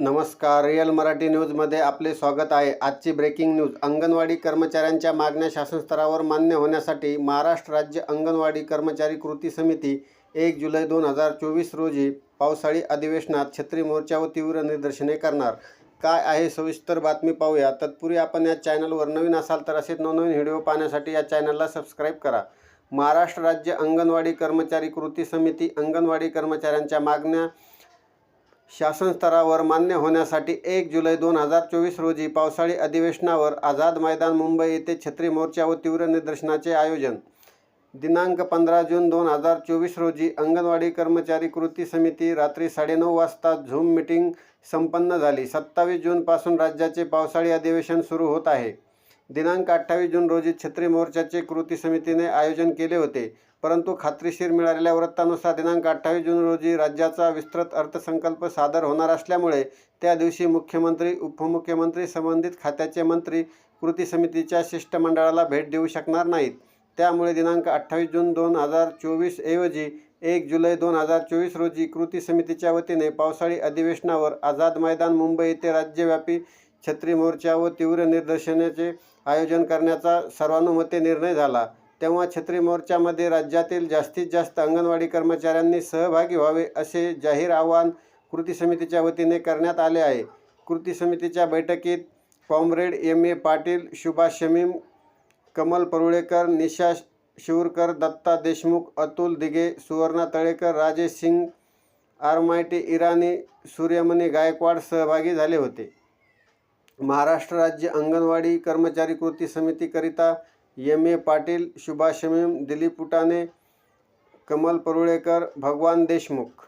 नमस्कार रिअल मराठी न्यूजमध्ये आपले स्वागत आहे. आजची ब्रेकिंग न्यूज अंगणवाडी कर्मचाऱ्यांच्या मागण्या शासन स्तरावर मान्य होण्यासाठी महाराष्ट्र राज्य अंगणवाडी कर्मचारी कृती समिती एक जुलै दोन हजार चोवीस रोजी पावसाळी अधिवेशनात छत्री मोर्चा व तीव्र निदर्शने करणार. काय आहे सविस्तर बातमी पाहूया. तत्पूर्वी आपण या चॅनलवर नवीन असाल तर असेच नवनवीन व्हिडिओ पाहण्यासाठी या चॅनलला सबस्क्राईब करा. महाराष्ट्र राज्य अंगणवाडी कर्मचारी कृती समिती अंगणवाडी कर्मचाऱ्यांच्या मागण्या शासन स्तरावर मान्य होण्यासाठी एक जुलै दोन हजार चोवीस रोजी पावसाळी अधिवेशनावर आझाद मैदान मुंबई येथे छत्री मोर्चा व तीव्र निदर्शनाचे आयोजन. दिनांक पंधरा जून दोन हजार चोवीस रोजी अंगणवाडी कर्मचारी कृती समिती रात्री साडेनऊ वाजता झूम मिटिंग संपन्न झाली. सत्तावीस जूनपासून राज्याचे पावसाळी अधिवेशन सुरू होत आहे. दिनांक अठ्ठावीस जून रोजी छत्री मोर्चाचे कृती समितीने आयोजन केले होते. परंतु खात्रीशीर मिळालेल्या वृत्तानुसार दिनांक अठ्ठावीस जून रोजी राज्याचा विस्तृत अर्थसंकल्प सादर होणार असल्यामुळे त्या दिवशी मुख्यमंत्री उपमुख्यमंत्री संबंधित खात्याचे मंत्री कृती समितीच्या शिष्टमंडळाला भेट देऊ शकणार नाहीत. त्यामुळे दिनांक अठ्ठावीस जून दोन हजार चोवीस ऐवजी एक जुलै दोन हजार चोवीस रोजी कृती समितीच्या वतीने पावसाळी अधिवेशनावर आझाद मैदान मुंबई येथे राज्यव्यापी छत्री मोर्चा व तीव्र निदर्शनाचे आयोजन करण्याचा सर्वानुमते निर्णय झाला. तेव्हा छत्री मोर्चामध्ये राज्यातील जास्तीत जास्त अंगणवाडी कर्मचाऱ्यांनी सहभागी व्हावे असे जाहीर आवाहन कृती समितीच्या वतीने करण्यात आले आहे. कृती समितीच्या बैठकीत comrade M. A. Patil Subhash Shamim Kamal Parulekar Nisha Shivarkar Datta Deshmukh Atul Dighe Suvarna Talekar Rajesh Singh Armaity Irani Suryamani Gaikwad सहभागी झाले होते. महाराष्ट्र राज्य अंगणवाडी कर्मचारी कृती समितीकरिता एम ए पाटील सुभाष शमीम दिलीप पुटाणे कमल परुळेकर भगवान देशमुख